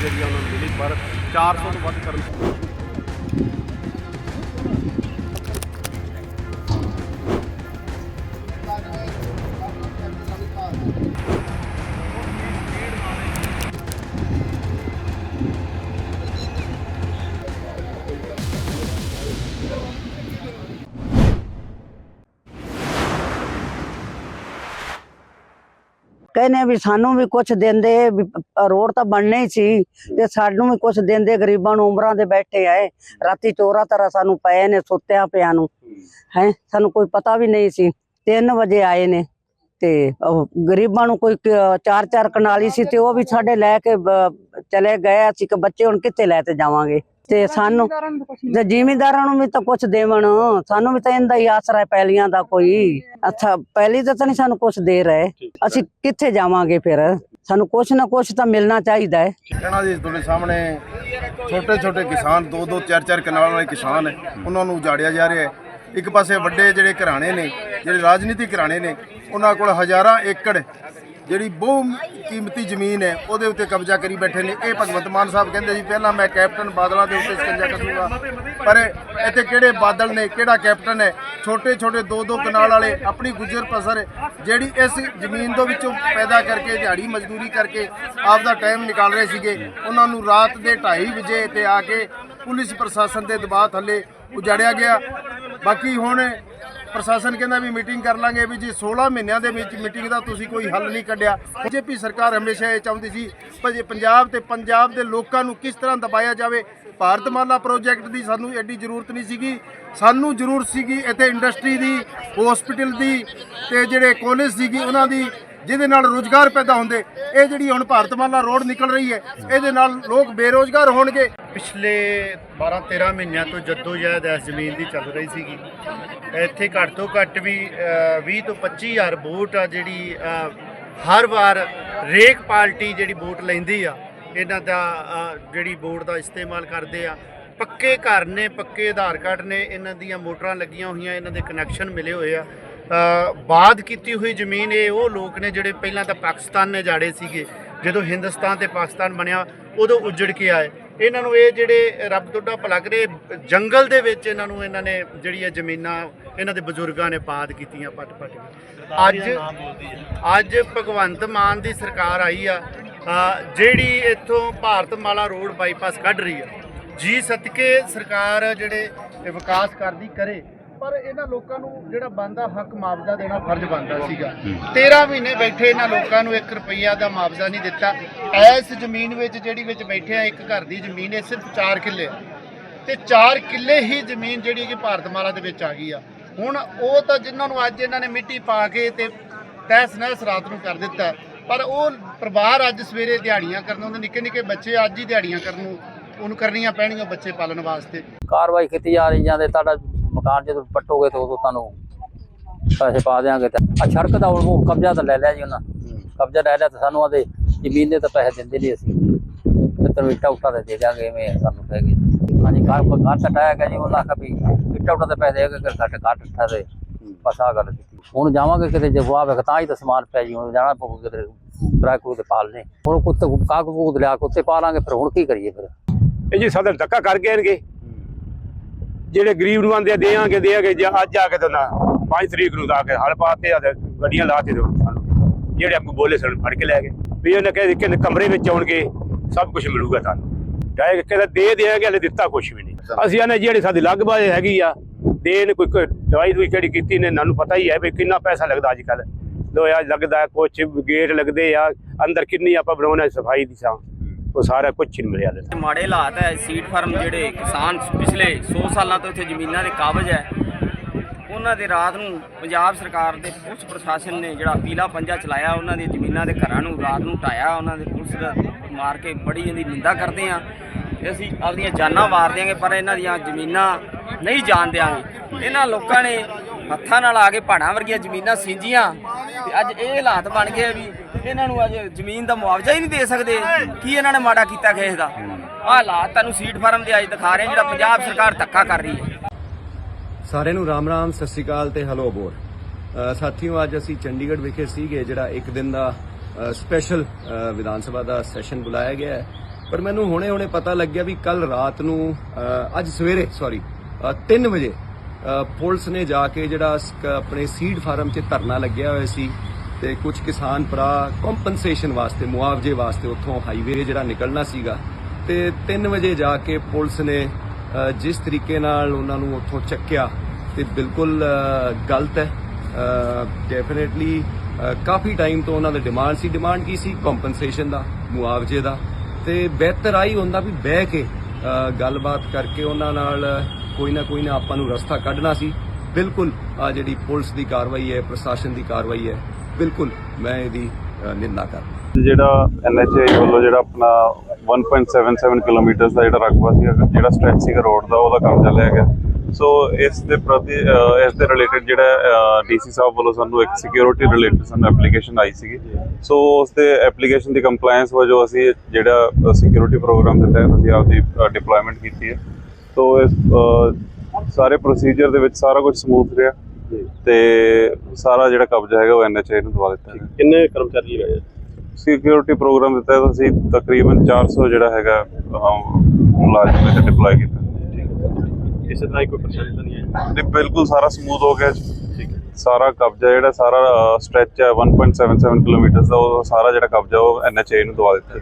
ਜਿਹੜੀ ਉਹਨਾਂ ਨੂੰ ਮਿਲੀ ਪਰ 400 ਤੋਂ ਵੱਧ ਕਰਨ ਕਹਿੰਦੇ ਵੀ ਸਾਨੂੰ ਵੀ ਕੁਝ ਦਿੰਦੇ ਰੋਡ ਤਾਂ ਬਣਨੇ ਹੀ ਸੀ ਤੇ ਸਾਨੂੰ ਵੀ ਕੁਝ ਦਿੰਦੇ ਗਰੀਬਾਂ ਨੂੰ ਉਮਰਾਂ ਦੇ ਬੈਠੇ ਆਏ। ਰਾਤੀ ਚੋਰਾ ਤਰ੍ਹਾਂ ਸਾਨੂੰ ਪਏ ਨੇ ਸੁੱਤਿਆ ਪਿਆ ਨੂੰ। ਹੈ। ਸਾਨੂੰ ਕੋਈ ਪਤਾ ਵੀ ਨਹੀਂ ਸੀ। 3 ਵਜੇ ਆਏ ਨੇ ਤੇ ਉਹ ਗਰੀਬਾਂ ਨੂੰ ਕੋਈ ਚਾਰ ਚਾਰ ਕਨਾਲੀ ਸੀ ਤੇ ਉਹ ਵੀ ਸਾਡੇ ਲੈ ਕੇ ਚਲੇ ਗਏ। ਅਸੀਂ ਕਿ ਬੱਚੇ ਹੁਣ ਕਿੱਥੇ ਲੈ ਤੇ ਜਾਵਾਂਗੇ? ਤੇ ਸਾਨੂੰ ਤੇ ਜ਼ਿਮੀਂਦਾਰਾਂ ਨੂੰ ਵੀ ਤਾਂ ਕੁਝ ਦੇਵਣ ਸਾਨੂੰ ਵੀ ਤਾਂ ਇਹਦਾ ਹੀ ਆਸਰਾ ਹੈ ਪੈਲੀਆਂ ਦਾ ਕੋਈ। ਅੱਛਾ ਪਹਿਲੀ ਤਾਂ ਤਾਂ ਨਹੀਂ ਸਾਨੂੰ ਕੁਝ ਦੇ ਰਹੇ। ਅਸੀਂ ਕਿੱਥੇ ਜਾਵਾਂਗੇ ਫਿਰ? ਸਾਨੂੰ ਕੁਝ ਨਾ ਕੁਝ ਤਾਂ ਮਿਲਣਾ ਚਾਹੀਦਾ ਹੈ। ਕਹਿਣਾ ਜੀ ਤੁਹਾਡੇ ਸਾਹਮਣੇ ਛੋਟੇ ਛੋਟੇ ਕਿਸਾਨ ਦੋ ਦੋ ਚਾਰ ਚਾਰ ਕਨਾਲ ਵਾਲੇ ਕਿਸਾਨ ਹੈ। ਉਹਨਾਂ ਨੂੰ ਉਜਾੜਿਆ ਜਾ ਰਿਹਾ ਹੈ। ਇੱਕ ਪਾਸੇ ਵੱਡੇ ਜਿਹੜੇ ਘਰਾਣੇ ਨੇ ਜਿਹੜੇ ਰਾਜਨੀਤਿਕ ਘਰਾਣੇ ਨੇ ਉਹਨਾਂ ਕੋਲ ਹਜ਼ਾਰਾਂ ਏਕੜ ਜਿਹੜੀ ਬਹੁ ਕੀਮਤੀ ਜ਼ਮੀਨ ਹੈ, ਉਹਦੇ ਉੱਤੇ ਕਬਜ਼ਾ ਕਰੀ ਬੈਠੇ ਨੇ। ਇਹ ਭਗਵੰਤ ਮਾਨ ਸਾਹਿਬ ਕਹਿੰਦੇ ਸੀ ਪਹਿਲਾਂ ਮੈਂ ਕੈਪਟਨ ਬਾਦਲਾਂ ਦੇ ਉੱਤੇ ਸਕੰਜਾ ਕੱਢੂਗਾ। ਪਰ ਇੱਥੇ ਕਿਹੜੇ ਬਾਦਲ ਨੇ, ਕਿਹੜਾ ਕੈਪਟਨ ਹੈ? ਛੋਟੇ ਛੋਟੇ ਦੋ ਦੋ ਕਨਾਲ ਵਾਲੇ ਆਪਣੀ ਗੁਜ਼ਰ ਬਸਰ ਜਿਹੜੀ ਇਸ ਜ਼ਮੀਨ ਦੇ ਵਿੱਚੋਂ ਪੈਦਾ ਕਰਕੇ, ਦਿਹਾੜੀ ਮਜ਼ਦੂਰੀ ਕਰਕੇ ਆਪਦਾ ਟਾਈਮ ਨਿਕਾਲ ਰਹੇ ਸੀਗੇ, ਉਹਨਾਂ ਨੂੰ ਰਾਤ ਦੇ 2:30 ਵਜੇ ਤੇ ਆ ਕੇ ਪੁਲਿਸ ਪ੍ਰਸ਼ਾਸਨ ਦੇ ਦਬਾਅ ਥੱਲੇ ਉਜਾੜਿਆ ਗਿਆ। ਬਾਕੀ ਹੁਣ ਪ੍ਰਸ਼ਾਸਨ ਕਹਿੰਦਾ ਵੀ ਮੀਟਿੰਗ ਕਰ ਲਾਂਗੇ ਵੀ ਜੀ 16 ਮਹੀਨਿਆਂ ਦੇ ਵਿੱਚ ਮੀਟਿੰਗ ਦਾ ਤੁਸੀਂ ਕੋਈ ਹੱਲ ਨਹੀਂ ਕੱਢਿਆ। ਬੀਜੇਪੀ ਸਰਕਾਰ ਹਮੇਸ਼ਾ ਇਹ ਚਾਹੁੰਦੀ ਸੀ ਕਿ ਪੰਜਾਬ ਤੇ ਪੰਜਾਬ ਦੇ ਲੋਕਾਂ ਨੂੰ ਕਿਸ ਤਰ੍ਹਾਂ ਦਬਾਇਆ ਜਾਵੇ ਭਾਰਤਮਾਲਾ ਪ੍ਰੋਜੈਕਟ ਦੀ ਸਾਨੂੰ ਐਡੀ ਜ਼ਰੂਰਤ ਨਹੀਂ ਸੀਗੀ। ਸਾਨੂੰ ਜ਼ਰੂਰਤ ਸੀਗੀ ਇੱਥੇ ਇੰਡਸਟਰੀ ਦੀ ਹਸਪੀਟਲ ਦੀ ਤੇ ਜਿਹੜੇ ਕਾਲਜ ਸੀਗੀ, ਉਹਨਾਂ ਦੀ ਜਿਹਦੇ ਨਾਲ ਰੋਜ਼ਗਾਰ ਪੈਦਾ ਹੁੰਦੇ, ਇਹ ਜਿਹੜੀ ਹੁਣ ਭਾਰਤਮਾਲਾ ਰੋਡ ਨਿਕਲ ਰਹੀ ਹੈ, ਇਹਦੇ ਨਾਲ ਲੋਕ ਬੇਰੋਜ਼ਗਾਰ ਹੋਣਗੇ। ਪਿਛਲੇ 12-13 ਮਹੀਨਿਆਂ ਤੋਂ ਜਦੋਜਹਿਦ ਇਸ ਜ਼ਮੀਨ ਦੀ ਚੱਲ ਰਹੀ ਸੀਗੀ, ਇੱਥੇ ਘੱਟ ਤੋਂ ਘੱਟ ਵੀ 20 ਤੋਂ 25 ਹਜ਼ਾਰ ਵੋਟ ਆ ਜਿਹੜੀ ਹਰ ਵਾਰ ਰੇਕ ਪਾਰਟੀ ਜਿਹੜੀ ਵੋਟ ਲੈਂਦੀ ਆ, ਇਹਨਾਂ ਦਾ ਜਿਹੜੀ ਵੋਟ ਦਾ ਇਸਤੇਮਾਲ ਕਰਦੇ ਆ। ਪੱਕੇ ਘਰ ਨੇ, ਪੱਕੇ ਆਧਾਰ ਕਾਰਡ ਨੇ, ਇਹਨਾਂ ਦੀਆਂ ਮੋਟਰਾਂ ਲੱਗੀਆਂ ਹੋਈਆਂ, ਇਹਨਾਂ ਦੇ ਕਨੈਕਸ਼ਨ ਮਿਲੇ ਹੋਏ ਆ। ਬਾਦ ਕੀਤੀ ਹੋਈ ਜ਼ਮੀਨ ਇਹ ਉਹ ਲੋਕ ਨੇ ਜਿਹੜੇ ਪਹਿਲਾਂ ਤਾਂ ਪਾਕਿਸਤਾਨ ਨੇ ਜਾੜੇ ਸੀਗੇ ਜਦੋਂ ਹਿੰਦੁਸਤਾਨ ਤੇ ਪਾਕਿਸਤਾਨ ਬਣਿਆ ਉਦੋਂ ਉੱਜੜ ਕੇ ਆਏ। ਇਹਨਾਂ ਨੂੰ ਇਹ ਜਿਹੜੇ ਰੱਬ ਤੁਹਾਡਾ ਭਲਾ ਕਰੇ ਜੰਗਲ ਦੇ ਵਿੱਚ ਇਹਨਾਂ ਨੂੰ ਇਹਨਾਂ ਨੇ ਜਿਹੜੀ ਇਹ ਜ਼ਮੀਨਾਂ ਇਹਨਾਂ ਦੇ ਬਜ਼ੁਰਗਾਂ ਨੇ ਬਾਦ ਕੀਤੀਆਂ ਪੱਟ ਪੱਟ ਅੱਜ ਅੱਜ ਭਗਵੰਤ ਮਾਨ ਦੀ ਸਰਕਾਰ ਆਈ ਆ ਜਿਹੜੀ ਇੱਥੋਂ ਭਾਰਤਮਾਲਾ ਰੋਡ ਬਾਈਪਾਸ ਕੱਢ ਰਹੀ ਆ। ਜੀ ਸਦਕੇ ਸਰਕਾਰ ਜਿਹੜੇ ਵਿਕਾਸ ਕਰਦੀ ਕਰੇ ਪਰ ਇਹਨਾਂ ਲੋਕਾਂ ਨੂੰ ਜਿਹੜਾ ਬੰਦਾ ਹੱਕ ਮੁਆਵਜ਼ਾ ਦੇਣਾ ਫਰਜ਼ ਬਣਦਾ ਸੀਗਾ। 13 ਮਹੀਨੇ ਬੈਠੇ ਇਹਨਾਂ ਲੋਕਾਂ ਨੂੰ 1 ਰੁਪਈਆ ਦਾ ਮੁਆਵਜ਼ਾ ਨਹੀਂ ਦਿੱਤਾ। ਇਸ ਜ਼ਮੀਨ ਵਿੱਚ ਜਿਹੜੀ ਵਿੱਚ ਬੈਠੇ ਆ ਇੱਕ ਘਰ ਦੀ ਜ਼ਮੀਨ ਹੈ ਸਿਰਫ 4 ਕਿੱਲੇ। ਤੇ 4 ਕਿੱਲੇ ਹੀ ਜ਼ਮੀਨ ਜਿਹੜੀ ਕਿ ਭਾਰਤਮਾਲਾ ਦੇ ਵਿੱਚ ਆ ਗਈ ਆ। ਹੁਣ ਉਹ ਤਾਂ ਜਿਨ੍ਹਾਂ ਨੂੰ ਅੱਜ ਇਹਨਾਂ ਨੇ ਮਿੱਟੀ ਪਾ ਕੇ ਤੇ ਤਹਿਸ ਨਹਿਸ ਰਾਤ ਨੂੰ ਕਰ ਦਿੱਤਾ। ਪਰ ਉਹ ਪਰਿਵਾਰ ਅੱਜ ਸਵੇਰੇ ਦਿਹਾੜੀਆਂ ਕਰਨ ਉਹਦੇ ਨਿੱਕੇ ਨਿੱਕੇ ਬੱਚੇ ਅੱਜ ਹੀ ਦਿਹਾੜੀਆਂ ਕਰਨ ਨੂੰ ਉਹਨੂੰ ਕਰਨੀਆਂ ਪੈਣਗੀਆਂ ਬੱਚੇ ਪਾਲਣ ਵਾਸਤੇ। ਕਾਰਵਾਈ ਕੀਤੀ ਜਾ ਰਹੀ ਜਾਂਦੇ ਤੁਹਾਡਾ ਮਕਾਨ ਜਦੋਂ ਪੱਟੋਗੇ ਤਾਂ ਉਦੋਂ ਤੁਹਾਨੂੰ ਪੈਸੇ ਪਾ ਦਿਆਂਗੇ ਤੇ ਆ ਸੜਕ ਦਾ ਉਹ ਕਬਜ਼ਾ ਤਾਂ ਲੈ ਲਿਆ ਜੀ ਉਹਨਾਂ। ਕਬਜ਼ਾ ਲੈ ਲਿਆ ਤਾਂ ਸਾਨੂੰ ਆਦੇ ਜ਼ਮੀਨ ਦੇ ਤਾਂ ਪੈਸੇ ਦਿੰਦੇ ਨਹੀਂ ਅਸੀਂ। ਤੇ ਤੈਨੂੰ ਇੱਟਾ ਉੱਟਾ ਤੇ ਦੇ ਦਿਆਂਗੇ ਐਵੇਂ ਸਾਨੂੰ ਕਹਿ ਗਏ ਹਾਂਜੀ ਕਾਰ ਕਾਰ ਟਟਾਇਆ ਗਿਆ ਜੀ ਉਹਨਾਂ ਆਖਿਆ ਵੀ ਇੱਟਾ ਉੱਟਾ ਪੈਸੇ ਦੇਗੇ ਕਿ ਘੱਟ ਘੱਟ ਠਾ ਦੇ। ਬਸ ਆਹ ਗੱਲ ਕੀਤੀ। ਹੁਣ ਜਾਵਾਂਗੇ ਕਿਤੇ ਜਵਾਬ ਹੈ ਤਾਂ ਹੀ ਤਾਂ ਸਮਾਨ ਪੈ ਜੀ ਹੁਣ ਜਾਣਾ ਪਊ ਕਿਤੇ। ਕਿਰਾਏ ਕਰੂ ਤੇ ਪਾਲਨੇ ਹੁਣ ਕੁੱਤੇ ਕਾਕ ਕੂਦ ਲਿਆ ਕੁੱਤੇ ਪਾਲਾਂਗੇ ਫਿਰ ਹੁਣ ਕੀ ਕਰੀਏ ਫਿਰ? ਇਹ ਜੀ ਸਾਡਾ ਧੱਕਾ ਕਰ ਗਏਨਗੇ ਜਿਹੜੇ ਗਰੀਬ ਨੂੰ ਆਂਦੇ ਦੇਾਂਗੇ ਦੇਾਂਗੇ ਜੇ ਅੱਜ ਆ ਕੇ ਤਾਂ ਨਾ 5 ਤਰੀਕ ਨੂੰ ਤਾਂ ਆ ਕੇ ਹਲ ਪਾਤੇ ਆ ਤੇ ਗੱਡੀਆਂ ਲਾਤੇ ਤੇ ਸਾਨੂੰ। ਜਿਹੜੇ ਅੱਗੋਂ ਬੋਲੇ ਸਾਨੂੰ ਫੜ ਕੇ ਲੈ ਗਏ। ਵੀ ਉਹਨੇ ਕਹੇ ਕਿ ਕਮਰੇ ਵਿੱਚ ਆਉਣਗੇ ਸਭ ਕੁਝ ਮਿਲੂਗਾ ਤੁਹਾਨੂੰ। ਕਹੇ ਕਹਿੰਦਾ ਦੇ ਦੇਾਂਗੇ ਹਲੇ ਦਿੱਤਾ ਕੁਝ ਵੀ ਨਹੀਂ। ਅਸੀਂ ਆਨੇ ਜਿਹੜੀ ਸਾਡੀ ਲੱਗਬਾਜ ਹੈਗੀ ਆ ਦੇਣ ਕੋਈ ਕੋਈ ਦਵਾਈ ਦੂਈ ਕਿਹੜੀ ਕੀਤੀ ਨੇ ਸਾਨੂੰ ਪਤਾ ਹੀ ਹੈ ਵੀ ਕਿੰਨਾ ਪੈਸਾ ਲੱਗਦਾ ਅੱਜ ਕੱਲ ਲੋਹਾ ਲੱਗਦਾ ਕੁਝ ਗੇਟ ਲੱਗਦੇ ਆ ਅੰਦਰ ਕਿੰਨੀ ਆਪਾਂ ਬਣਾਉਣਾ ਸਫ਼ਾਈ ਦੀ ਸਾਂ ਉਹ ਸਾਰਾ ਕੁਝ ਨਹੀਂ ਮਿਲਿਆ ਹਲੇ ਮਾੜੇ ਹਾਲਾਤ ਹੈ ਸੀਡ ਫਾਰਮ ਜਿਹੜੇ ਕਿਸਾਨ ਪਿਛਲੇ 100 ਸਾਲਾਂ ਤੋਂ ਇੱਥੇ ਜ਼ਮੀਨਾਂ ਦੇ ਕਾਬਜ਼ ਹੈ। ਉਹਨਾਂ ਦੇ ਰਾਤ ਨੂੰ ਪੰਜਾਬ ਸਰਕਾਰ ਦੇ ਪੁਲਿਸ ਪ੍ਰਸ਼ਾਸਨ ਨੇ ਜਿਹੜਾ ਪੀਲਾ ਪੰਜਾ ਚਲਾਇਆ, ਉਹਨਾਂ ਦੀ ਜ਼ਮੀਨਾਂ ਦੇ ਘਰਾਂ ਨੂੰ ਰਾਤ ਨੂੰ ਢਾਇਆ, ਉਹਨਾਂ ਦੇ ਪੁਲਿਸ ਦਾ ਮਾਰ ਕੇ ਬੜੀ ਇਹਦੀ ਨਿੰਦਾ ਕਰਦੇ ਆ ਤੇ ਅਸੀਂ ਆਪਦੀਆਂ ਜਾਨਾਂ ਵਾਰ ਦਿਆਂਗੇ, ਪਰ ਇਹਨਾਂ ਦੀਆਂ ਜ਼ਮੀਨਾਂ ਨਹੀਂ ਜਾਣ ਦਿਆਂਗੇ। ਇਹਨਾਂ ਲੋਕਾਂ ਨੇ ਹੱਥਾਂ ਨਾਲ ਆ ਕੇ ਪਹਾੜਾਂ ਵਰਗੀਆਂ ਜ਼ਮੀਨਾਂ ਸਿੰਜੀਆਂ। ਤੇ ਅੱਜ ਇਹ ਹਾਲਾਤ ਬਣ ਗਏ ਵੀ ਇਹਨਾਂ ਨੂੰ ਅੱਜ ਜ਼ਮੀਨ ਦਾ ਮੁਆਵਜ਼ਾ ਹੀ ਨਹੀਂ ਦੇ ਸਕਦੇ। ਕੀ ਇਹਨਾਂ ਨੇ ਮਾੜਾ ਕੀਤਾ ਕਿਸੇ ਦਾ? ਆਹ ਹਾਲਾਤ ਤੁਹਾਨੂੰ ਸੀਡ ਫਾਰਮ ਦੇ ਅੱਜ ਦਿਖਾ ਰਹੇ ਜਿਹੜਾ ਪੰਜਾਬ ਸਰਕਾਰ ਧੱਕਾ ਕਰ ਰਹੀ ਹੈ। ਸਾਰਿਆਂ ਨੂੰ ਰਾਮ ਰਾਮ, ਸਤਿ ਸ਼੍ਰੀ ਅਕਾਲ ਤੇ ਹਲੋ ਅਬੋਰ ਸਾਥੀਓ, ਅੱਜ ਅਸੀਂ ਚੰਡੀਗੜ੍ਹ ਵਿਖੇ ਸੀਗੇ, ਜਿਹੜਾ ਇੱਕ ਦਿਨ ਦਾ ਸਪੈਸ਼ਲ ਵਿਧਾਨ ਸਭਾ ਦਾ ਸੈਸ਼ਨ ਬੁਲਾਇਆ ਗਿਆ ਹੈ। ਪਰ ਮੈਨੂੰ ਹੁਣੇ-ਹੁਣੇ ਪਤਾ ਲੱਗਿਆ ਵੀ ਕੱਲ ਰਾਤ ਨੂੰ ਅੱਜ ਸਵੇਰੇ ਸੌਰੀ 3 ਵਜੇ ਪੁਲਿਸ ਨੇ ਜਾ ਕੇ ਜਿਹੜਾ ਆਪਣੇ ਸੀਡ ਫਾਰਮ 'ਚ ਧਰਨਾ ਲੱਗਿਆ ਹੋਇਆ ਸੀ। ਤੇ ਕੁਝ ਕਿਸਾਨ ਭਰਾ ਕੰਪਨਸੇਸ਼ਨ ਵਾਸਤੇ, ਮੁਆਵਜ਼ੇ ਵਾਸਤੇ ਉੱਥੋਂ ਹਾਈਵੇ ਜਿਹੜਾ ਨਿਕਲਣਾ ਸੀਗਾ। ਤੇ 3 ਵਜੇ ਜਾ ਕੇ ਪੁਲਿਸ ਨੇ ਜਿਸ ਤਰੀਕੇ ਨਾਲ ਉਹਨਾਂ ਨੂੰ ਉੱਥੋਂ ਚੱਕਿਆ, ਤੇ ਬਿਲਕੁਲ ਗਲਤ ਹੈ। ਡੈਫੀਨਿਟਲੀ ਕਾਫੀ ਟਾਈਮ ਤੋਂ ਉਹਨਾਂ ਦੀ ਡਿਮਾਂਡ ਸੀ। ਡਿਮਾਂਡ ਕੀ ਸੀ? ਕੰਪਨਸੇਸ਼ਨ ਦਾ, ਮੁਆਵਜ਼ੇ ਦਾ। ਤੇ ਬਿਹਤਰ ਆਈ ਹੁੰਦਾ ਵੀ ਬਹਿ ਕੇ ਗੱਲਬਾਤ ਕਰਕੇ ਉਹਨਾਂ ਨਾਲ ਕੋਈ ਨਾ ਕੋਈ ਨਾ ਆਪਾਂ ਨੂੰ ਰਸਤਾ ਕੱਢਣਾ ਸੀ। ਬਿਲਕੁਲ ਆ ਜਿਹੜੀ ਪੁਲਿਸ ਦੀ ਕਾਰਵਾਈ ਹੈ, ਪ੍ਰਸ਼ਾਸਨ ਦੀ ਕਾਰਵਾਈ ਹੈ ਬਿਲਕੁਲ ਮੈਂ ਇਹਦੀ ਅ, ਨਿੰਦਾ ਕਰਦਾ ਜਿਹੜਾ ਐਨਐਚਏ ਵੱਲੋਂ ਜਿਹੜਾ ਆਪਣਾ 1.77 ਕਿਲੋਮੀਟਰ ਦਾ ਜਿਹੜਾ ਰਕਬਾ ਸੀ ਜਿਹੜਾ ਸਟ੍ਰੈਚ ਸੀਗਾ ਰੋਡ ਦਾ ਉਹਦਾ ਕਬਜ਼ਾ ਲਿਆ ਗਿਆ। ਸੋ ਇਸ ਦੇ ਪ੍ਰਤੀ ਇਸ ਦੇ ਰਿਲੇਟਡ ਜਿਹੜਾ ਡੀਸੀ ਸਾਹਿਬ ਵੱਲੋਂ ਸਾਨੂੰ ਇੱਕ ਸਿਕਿਉਰਿਟੀ ਰਿਲੇਟਡ ਸਾਨੂੰ ਐਪਲੀਕੇਸ਼ਨ ਆਈ ਸੀਗੀ। ਸੋ ਉਸ ਦੇ ਐਪਲੀਕੇਸ਼ਨ ਦੀ ਕੰਪਲਾਈਂਸ ਵਜੋਂ ਅਸੀਂ ਜਿਹੜਾ ਸਿਕਿਉਰਿਟੀ ਪ੍ਰੋਗਰਾਮ ਦੇ ਤਹਿਤ ਅਸੀਂ ਆਪਦੀ ਡਿਪਲੋਇਮੈਂਟ ਕੀਤੀ ਹੈ। ਸੋ ਇਸ ਸਾਰੇ ਪ੍ਰੋਸੀਜਰ ਦੇ ਵਿੱਚ ਸਾਰਾ ਕੁਝ ਸਮੂਥ ਰਿਹਾ। ਤੇ ਸਾਰਾ ਜਿਹੜਾ ਕਬਜ਼ਾ ਹੈਗਾ ਉਹ ਐਨਐਚਏ ਨੂੰ ਦਵਾ ਦਿੱਤਾ। ਹੈ ਕਿੰਨੇ ਕਰਮਚਾਰੀ ਲਗਾਏ ਸਿਕਿਉਰਿਟੀ ਪ੍ਰੋਗਰਾਮ ਦੇ ਤਹਿਤ ਅਸੀਂ ਤਕਰੀਬਨ 400 ਜਿਹੜਾ ਹੈਗਾ ਮੁਲਾਜ਼ਮ ਇੱਥੇ ਡਿਪਲੋਏ ਕੀਤਾ। ਕਿਸੇ ਤਰ੍ਹਾਂ ਕੋਈ ਪਰੇਸ਼ਾਨੀ ਤਾਂ ਨਹੀਂ ਆਈ? ਤੇ ਬਿਲਕੁਲ ਸਾਰਾ ਸਮੂਥ ਹੋ ਗਿਆ ਜੀ। ਸਾਰਾ ਕਬਜ਼ਾ ਜਿਹੜਾ ਸਾਰਾ ਸਟ੍ਰੈਚ ਹੈ 1.77 ਕਿਲੋਮੀਟਰ ਦਾ ਉਹ ਸਾਰਾ ਜਿਹੜਾ ਕਬਜ਼ਾ ਉਹ ਐਨਐਚਏ ਨੂੰ ਦਵਾ ਦਿੱਤਾ।